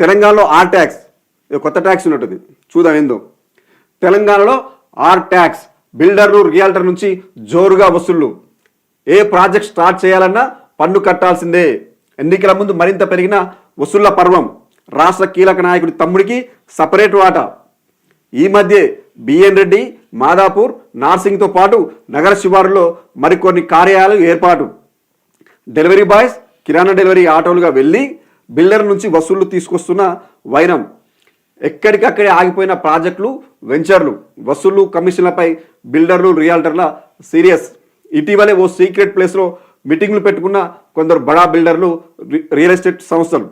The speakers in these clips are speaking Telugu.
తెలంగాణలో ఆర్ ట్యాక్స్ కొత్త ట్యాక్స్ ఉన్నట్టుంది. చూద్దాం ఏందో. తెలంగాణలో ఆర్ ట్యాక్స్ బిల్డర్లు రియాల్టర్ నుంచి జోరుగా వసూళ్ళు ఏ ప్రాజెక్ట్ స్టార్ట్ చేయాలన్నా పన్ను కట్టాల్సిందే. ఎన్నికల ముందు మరింత పెరిగిన వసూళ్ళ పర్వం. రాష్ట్ర కీలక నాయకుడి తమ్ముడికి సపరేట్ వాటా. ఈ మధ్య బిఎన్ రెడ్డి మాదాపూర్ నార్సింగ్తో పాటు నగర శివారులో మరికొన్ని కార్యాలయాలు ఏర్పాటు. డెలివరీ బాయ్స్ కిరాణా డెలివరీ ఆటోలుగా వెళ్ళి బిల్డర్ నుంచి వసూళ్ళు తీసుకొస్తున్న వైనం ఎక్కడికక్కడే ఆగిపోయిన ప్రాజెక్టులు వెంచర్లు వసూళ్ళు కమిషన్లపై బిల్డర్లు రియాల్టర్ల సీరియస్. ఇటీవలే ఓ సీక్రెట్ ప్లేస్లో మీటింగ్లు పెట్టుకున్న కొందరు బడా బిల్డర్లు రి- రియల్ ఎస్టేట్ సంస్థలు.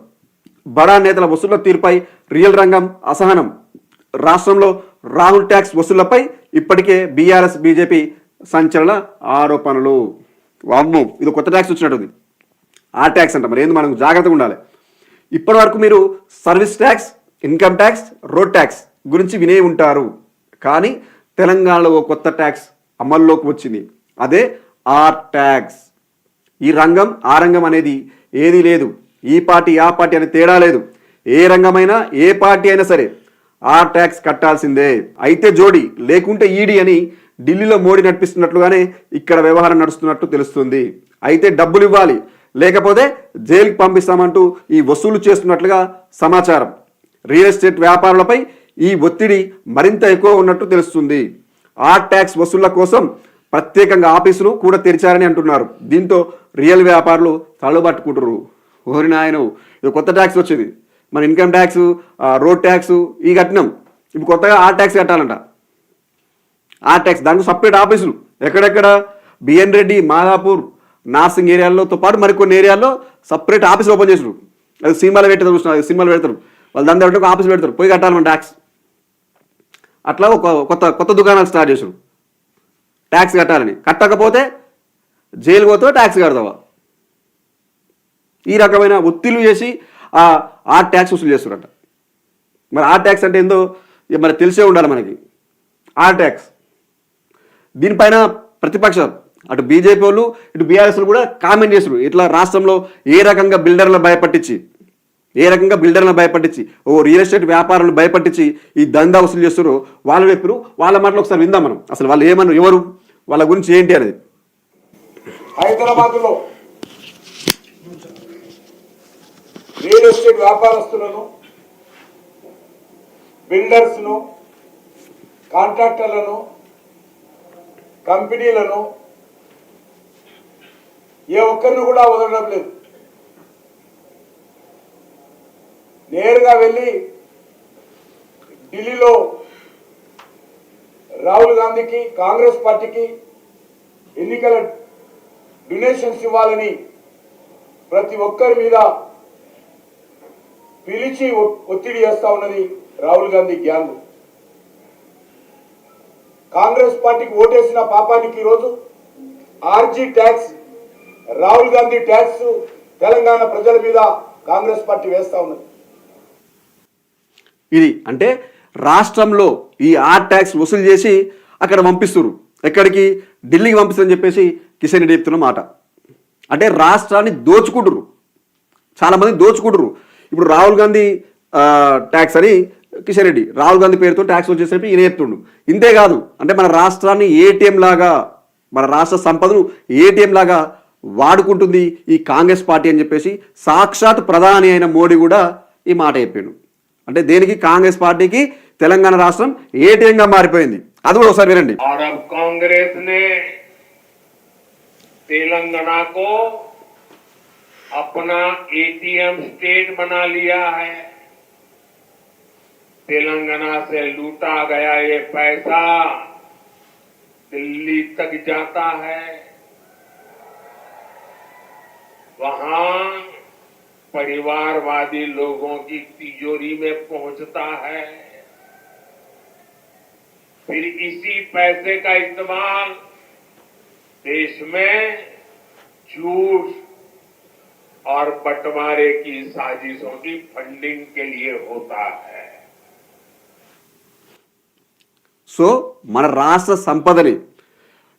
బడా నేతల వసూళ్ళ తీరుపై రియల్ రంగం అసహనం. రాష్ట్రంలో రాహుల్ ట్యాక్స్ వసూళ్ళపై ఇప్పటికే బీఆర్ఎస్ బీజేపీ సంచలన ఆరోపణలు. వామ్మో ఇది కొత్త ట్యాక్స్ వచ్చినట్టుంది. ఆ ట్యాక్స్ అంట మరి ఏంది? మనకు జాగ్రత్తగా ఉండాలి. ఇప్పటి వరకు మీరు service tax income tax road tax గురించి వినే ఉంటారు. కానీ తెలంగాణలో ఓ కొత్త ట్యాక్స్ అమల్లోకి వచ్చింది. అదే ఆర్ ట్యాక్స్. ఈ రంగం ఆ రంగం అనేది ఏదీ లేదు. ఈ పార్టీ ఆ పార్టీ అనే తేడా లేదు. ఏ రంగమైనా ఏ పార్టీ అయినా సరే ఆర్ ట్యాక్స్ కట్టాల్సిందే. అయితే జోడి లేకుంటే ఈడీ అని ఢిల్లీలో మోడీ నడిపిస్తున్నట్లుగానే ఇక్కడ వ్యవహారం నడుస్తున్నట్టు తెలుస్తుంది. అయితే డబ్బులు ఇవ్వాలి. లేకపోతే జైలుకి పంపిస్తామంటూ ఈ వసూలు చేస్తున్నట్లుగా సమాచారం. రియల్ ఎస్టేట్ వ్యాపారులపై ఈ ఒత్తిడి మరింత ఎక్కువ ఉన్నట్టు తెలుస్తుంది. ఆర్ట్ ట్యాక్స్ వసూళ్ళ కోసం ప్రత్యేకంగా ఆఫీసులు కూడా తెరిచారని అంటున్నారు. దీంతో రియల్ వ్యాపారులు తలబట్టుకుంటారు ఓరి నాయన ఇది కొత్త ట్యాక్స్ వచ్చింది. మన ఇన్కమ్ ట్యాక్స్ రోడ్ ట్యాక్స్ ఈ కట్టినాం ఇప్పుడు కొత్తగా ఆర్ ట్యాక్స్ కట్టాలంట. ఆర్ ట్యాక్స్ దానికి సపరేట్ ఆఫీసులు. ఎక్కడెక్కడ? బిఎన్ రెడ్డి మాదాపూర్ నార్సింగ్ ఏరియాలతో పాటు మరికొన్ని ఏరియాల్లో సపరేట్ ఆఫీసులు ఓపెన్ చేసారు అది సినిమాలు పెట్టారు చూసిన సినిమాలు పెడతారు. వాళ్ళు దాని దగ్గర ఆఫీస్ పెడతారు. పోయి కట్టాలి మన ట్యాక్స్ అట్లా ఒక కొత్త కొత్త దుకాణాలు స్టార్ట్ చేసారు ట్యాక్స్ కట్టాలని. కట్టకపోతే జైలు పోతావా ట్యాక్స్ కడతావా? ఈ రకమైన ఒత్తిళ్ళు చేసి ఆ ఆ ట్యాక్స్ వసూలు చేస్తారంట మరి ఆ ట్యాక్స్ అంటే ఏందో ఇక మరి తెలిసే ఉండాలి మనకి. ఆ ట్యాక్స్ దీనిపైన ప్రతిపక్షాలు అటు బీజేపీ వాళ్ళు ఇటు బీఆర్ఎస్ కూడా కామెంట్ చేస్తారు ఇట్లా రాష్ట్రంలో ఏ రకంగా బిల్డర్లు భయపట్టించి ఏ రకంగా బిల్డర్లను భయపట్టించి ఓ రియల్ ఎస్టేట్ వ్యాపారులను భయపట్టించి ఈ దందా వసూలు చేస్తారు వాళ్ళు చెప్పారు వాళ్ళ మాటలు ఒకసారి విందాం మనం. అసలు వాళ్ళు ఏమన్నారు ఎవరు వాళ్ళ గురించి ఏంటి అనేది. హైదరాబాద్లో రియల్ ఎస్టేట్ వ్యాపారస్తులను బిల్డర్స్ను కాంట్రాక్టర్లను కంపెనీలను ఏ ఒక్కరిని కూడా వదలడం లేదు. నేరుగా వెళ్ళి ఢిల్లీలో రాహుల్ గాంధీకి కాంగ్రెస్ పార్టీకి ఎన్నికల డొనేషన్స్ ఇవ్వాలని ప్రతి ఒక్కరి మీద పిలిచి ఒ- ఒత్తిడి చేస్తా ఉన్నది రాహుల్ గాంధీ గ్యాంగ్. కాంగ్రెస్ పార్టీకి ఓటేసిన పాపానికి ఈరోజు RG tax Rahul Gandhi tax Telangana ప్రజల మీద కాంగ్రెస్ పార్టీ వేస్తా ఉన్నది. ఇది అంటే రాష్ట్రంలో ఈ ఆర్ ట్యాక్స్ వసూలు చేసి అక్కడ పంపిస్తున్నారు ఎక్కడికి? ఢిల్లీకి పంపిస్తారని చెప్పేసి కిషన్ రెడ్డి చెప్తున్న మాట. అంటే రాష్ట్రాన్ని దోచుకుంటురు చాలామంది దోచుకుంటురు ఇప్పుడు రాహుల్ గాంధీ ట్యాక్స్ అని కిషన్ రెడ్డి రాహుల్ గాంధీ పేరుతో ట్యాక్స్ వచ్చేసరికి ఈయన చెప్తుండు. ఇంతే కాదు అంటే మన రాష్ట్రాన్ని ఏటీఎం లాగా మన రాష్ట్ర సంపదను ఏటీఎం లాగా వాడుకుంటుంది ఈ కాంగ్రెస్ పార్టీ అని చెప్పేసి సాక్షాత్ ప్రధాని అయిన మోడీ కూడా ఈ మాట చెప్పాడు అంటే దేనికి కాంగ్రెస్ పార్టీకి తెలంగాణ రాష్ట్రం ఏటీఎంగా మారిపోయింది అది కూడా ఒకసారి వినండి और अब कांग्रेस ने तेलंगाना को अपना एटीएम स्टेट बना लिया है तेलंगाना से लूटा गया ये पैसा दिल्ली तक जाता है वहां परिवारवादी लोगों की तिजोरी में पहुंचता है फिर इसी पैसे का इस्तेमाल देश में झूठ और बंटवारे की साजिशों की फंडिंग के लिए होता है సో మన రాష్ట్ర సంపదని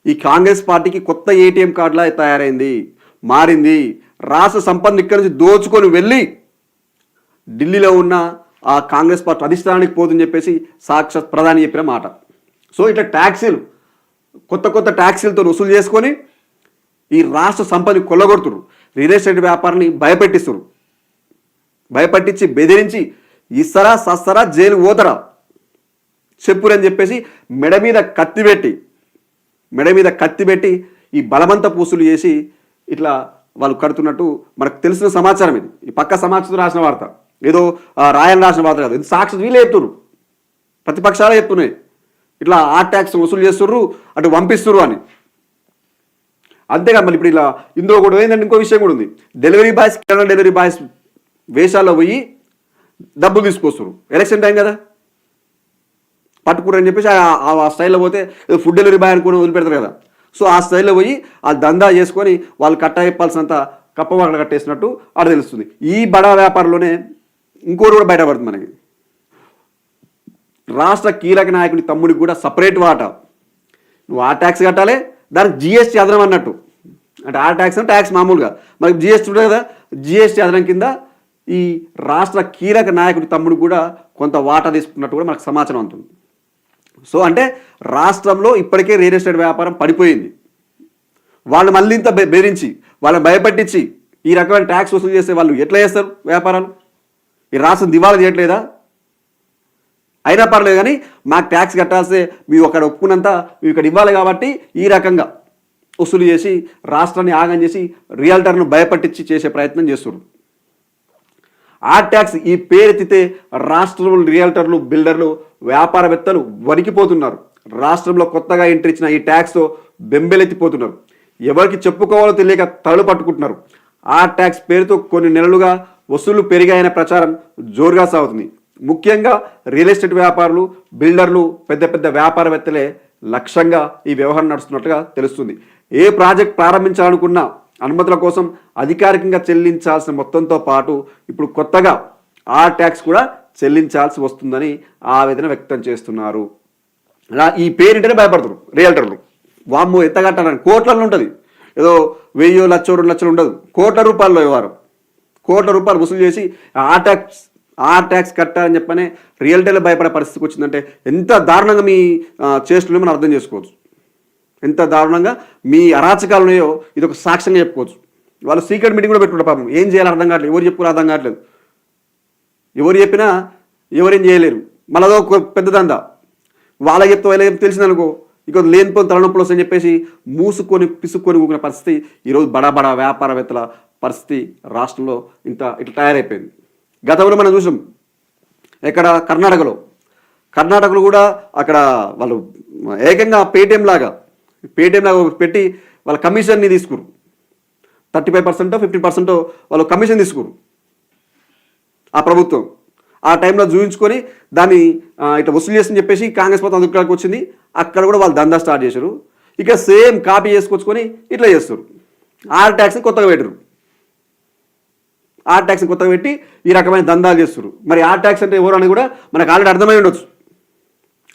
ఈ కాంగ్రెస్ పార్టీకి కొత్త ఏటీఎం కార్డులా తయారైంది మారింది రాష్ట్ర సంపద ఇక్కడి నుంచి దోచుకొని వెళ్ళి ఢిల్లీలో ఉన్న ఆ కాంగ్రెస్ పార్టీ అధిష్టానానికి పోతుందని చెప్పేసి సాక్షాత్ ప్రధాని చెప్పిన మాట. సో ఇట్లా ట్యాక్సీలు కొత్త కొత్త ట్యాక్సీలతో వసూలు చేసుకొని ఈ రాష్ట్ర సంపదని కొల్లగొడుతురు రియల్ ఎస్టేట్ వ్యాపారాన్ని భయపెట్టిస్తురు భయపట్టించి బెదిరించి ఇస్తారా సస్తారా జైలు పోతారా? చెప్పురని చెప్పేసి మెడ మీద కత్తి పెట్టి మెడ మీద కత్తి పెట్టి ఈ బలవంత పూసులు చేసి ఇట్లా వాళ్ళు కడుతున్నట్టు మనకు తెలిసిన సమాచారం ఇది. ఈ పక్క సమాచారం రాసిన వార్త. ఏదో రాయన్ రాసిన వార్త కాదు. ఇది సాక్షి వీళ్ళే చెప్తున్నారు ప్రతిపక్షాలే చెప్తున్నాయి ఇట్లా ఆ ట్యాక్స్ వసూలు చేస్తుర్రు అటు పంపిస్తుర్రు అని. అంతేకాదు మళ్ళీ ఇప్పుడు ఇలా ఇందులో కూడా ఏంటంటే ఇంకో విషయం కూడా ఉంది. డెలివరీ బాయ్స్ కిరాణా డెలివరీ బాయ్స్ వేషాల్లో పోయి డబ్బులు తీసుకొస్తారు ఎలక్షన్ టైం కదా. పట్టుకుర్రని చెప్పేసి ఆ- స్టైల్లో పోతే ఫుడ్ డెలివరీ బాయ్ అనుకుని వదిలిపెడతారు కదా. సో ఆ స్థాయిలో పోయి ఆ దందా చేసుకొని వాళ్ళు కట్ట చెప్పాల్సినంత కప్పవాళ్ళు కట్టేసినట్టు ఆడ తెలుస్తుంది. ఈ బడా వ్యాపారంలోనే ఇంకోటి కూడా బయటపడుతుంది మనకి. రాష్ట్ర కీలక నాయకుడి తమ్ముడికి కూడా సపరేట్ వాటా. నువ్వు ఆ ట్యాక్స్ కట్టాలి దానికి జిఎస్టీ అదనం అన్నట్టు. అంటే ఆ ట్యాక్స్ అంటే ట్యాక్స్ మామూలుగా. మనకి జిఎస్టీ ఉంటుంది కదా జిఎస్టీ అదనం కింద ఈ రాష్ట్ర కీలక నాయకుడి తమ్ముడు కూడా కొంత వాటా తీసుకున్నట్టు కూడా మనకు సమాచారం ఉంటుంది సో అంటే రాష్ట్రంలో ఇప్పటికే రియల్ ఎస్టేట్ వ్యాపారం పడిపోయింది. వాళ్ళు మళ్ళీ ఇంత బెదిరించి వాళ్ళని భయపెట్టించి ఈ రకమైన ట్యాక్స్ వసూలు చేస్తే వాళ్ళు ఎట్లా చేస్తారు వ్యాపారాలు? ఈ రాష్ట్రం దివాళా చేయట్లేదా అయినా పర్లేదు కానీ మాకు ట్యాక్స్ కట్టాల్సే మీరు అక్కడ ఒప్పుకున్నంత మీ ఇక్కడ ఇవ్వాలి కాబట్టి ఈ రకంగా వసూలు చేసి రాష్ట్రాన్ని ఆగం చేసి రియల్టర్ను భయపట్టించి చేసే ప్రయత్నం చేస్తున్నారు. ఆ ట్యాక్స్ ఈ పేరెత్తితే రాష్ట్రంలో రియల్టర్లు బిల్డర్లు వ్యాపారవేత్తలు వణికిపోతున్నారు. రాష్ట్రంలో కొత్తగా ఎంట్రీ ఇచ్చిన ఈ ట్యాక్స్తో బెంబెలెత్తిపోతున్నారు. ఎవరికి చెప్పుకోవాలో తెలియక తలలు పట్టుకుంటున్నారు. ఆ ట్యాక్స్ పేరుతో కొన్ని నెలలుగా వసూళ్ళు పెరిగాయనే ప్రచారం జోరుగా సాగుతుంది. ముఖ్యంగా రియల్ ఎస్టేట్ వ్యాపారులు బిల్డర్లు పెద్ద పెద్ద వ్యాపారవేత్తలే లక్ష్యంగా ఈ వ్యవహారం నడుస్తున్నట్టుగా తెలుస్తుంది. ఏ ప్రాజెక్ట్ ప్రారంభించాలనుకున్నా అనుమతుల కోసం అధికారికంగా చెల్లించాల్సిన మొత్తంతో పాటు ఇప్పుడు కొత్తగా ఆ ట్యాక్స్ కూడా చెల్లించాల్సి వస్తుందని ఆవేదన వ్యక్తం చేస్తున్నారు. అలా ఈ పేరింటనే భయపడతారు రియల్టర్లు. వామ్మో ఎంత కట్టాలని? కోట్లలో ఉంటుంది. ఏదో వెయ్యో లక్ష రెండు లక్షలు ఉండదు. కోట్ల రూపాయల్లో వ్యవహారం. కోట్ల రూపాయలు వసూలు చేసి ఆ ట్యాక్స్ ఆ ట్యాక్స్ కట్టాలని చెప్పనే రియల్టర్లు భయపడే పరిస్థితికి వచ్చిందంటే ఎంత దారుణంగా మీ ఆ, మనం అర్థం చేసుకోవచ్చు. ఎంత దారుణంగా మీ అరాచకాలు ఉన్నాయో ఇది ఒక సాక్ష్యంగా చెప్పుకోవచ్చు. వాళ్ళు సీక్రెట్ మీటింగ్ కూడా పెట్టుకుంటారు పాపం. ఏం చేయాలి అర్థం కావట్లేదు. ఎవరు చెప్పుకుని అర్థం కావట్లేదు. ఎవరు చెప్పినా ఎవరేం చేయలేరు. మళ్ళీ ఒక పెద్ద దందా వాళ్ళకి చెప్తే వాళ్ళకి చెప్తే తెలిసిందనుకో ఇక లేనిపోయిన తలనొప్పులు వస్తాయని చెప్పేసి మూసుకొని పిసుకొని ఊకునే పరిస్థితి ఈరోజు బడా బడా వ్యాపారవేత్తల పరిస్థితి రాష్ట్రంలో ఇంత ఇట్లా తయారైపోయింది. గతంలో మనం చూసాం ఎక్కడ కర్ణాటకలో. కర్ణాటకలో కూడా అక్కడ వాళ్ళు ఏకంగా పేటిఎం లాగా పేటిఎం లాగా పెట్టి వాళ్ళ కమిషన్ని తీసుకురు. థర్టీ ఫైవ్ పర్సెంటో ఫిఫ్టీన్ పర్సెంటో వాళ్ళు కమిషన్ తీసుకురు. ఆ ప్రభుత్వం. ఆ టైంలో చూపించుకొని దాన్ని ఇట్లా వసూలు చేసి చెప్పేసి కాంగ్రెస్ ప్రభుత్వం అందుకు వచ్చింది. అక్కడ కూడా వాళ్ళు దందా స్టార్ట్ చేశారు. ఇక సేమ్ కాపీ చేసుకొచ్చుకొని ఇట్లా చేస్తారు. ఆర్ ట్యాక్స్ని కొత్తగా పెట్టరు. ఆర్ ట్యాక్స్ని కొత్తగా పెట్టి ఈ రకమైన దందాలు చేస్తారు. మరి ఆర్ ట్యాక్స్ అంటే ఎవరు అని కూడా మనకు ఆల్రెడీ అర్థమై ఉండొచ్చు.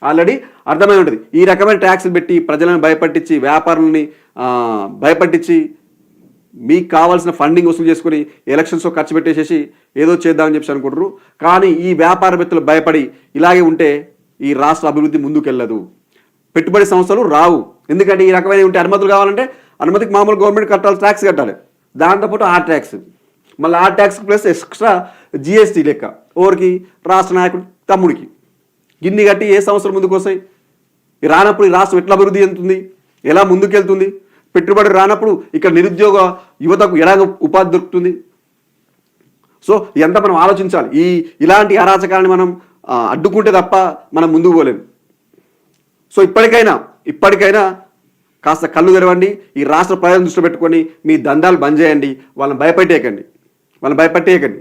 ఆల్రెడీ అర్థమై ఉంటుంది. ఈ రకమైన ట్యాక్స్లు పెట్టి ప్రజలను భయపట్టించి వ్యాపారులని భయపట్టించి మీకు కావాల్సిన ఫండింగ్ వసూలు చేసుకుని ఎలక్షన్స్లో ఖర్చు పెట్టేసేసి ఏదో చేద్దామని చెప్పి అనుకుంటారు కానీ ఈ వ్యాపారవేత్తలు భయపడి ఇలాగే ఉంటే ఈ రాష్ట్ర అభివృద్ధి ముందుకెళ్ళదు. పెట్టుబడి సంస్థలు రావు. ఎందుకంటే ఈ రకమైన ఉంటే అనుమతులు కావాలంటే అనుమతికి మామూలు గవర్నమెంట్ కట్టాలి ట్యాక్స్ కట్టాలి. దాంతోపాటు ఆ ట్యాక్స్ మళ్ళీ ఆ ట్యాక్స్ ప్లస్ ఎక్స్ట్రా జిఎస్టీ లెక్క. ఓరికి రాష్ట్ర నాయకుడు తమ్ముడికి. గిన్ని కట్టి ఏ సంవత్సరం ముందుకు వస్తాయి? రానప్పుడు ఈ రాష్ట్రం ఎట్లా అభివృద్ధి చెందుతుంది? ఎలా ముందుకెళ్తుంది? పెట్టుబడి రానప్పుడు ఇక్కడ నిరుద్యోగ యువతకు ఎలా ఉపాధి దొరుకుతుంది? సో ఎంత మనం ఆలోచించాలి. ఈ ఇలాంటి అరాచకాన్ని మనం అడ్డుకుంటే తప్ప మనం ముందుకు పోలేము సో ఇప్పటికైనా ఇప్పటికైనా కాస్త కళ్ళు తెరవండి ఈ రాష్ట్ర ప్రజలను దృష్టిలో పెట్టుకొని మీ దందాలు బంద్ చేయండి వాళ్ళని భయపెట్టేయకండి. వాళ్ళని భయపెట్టేయకండి.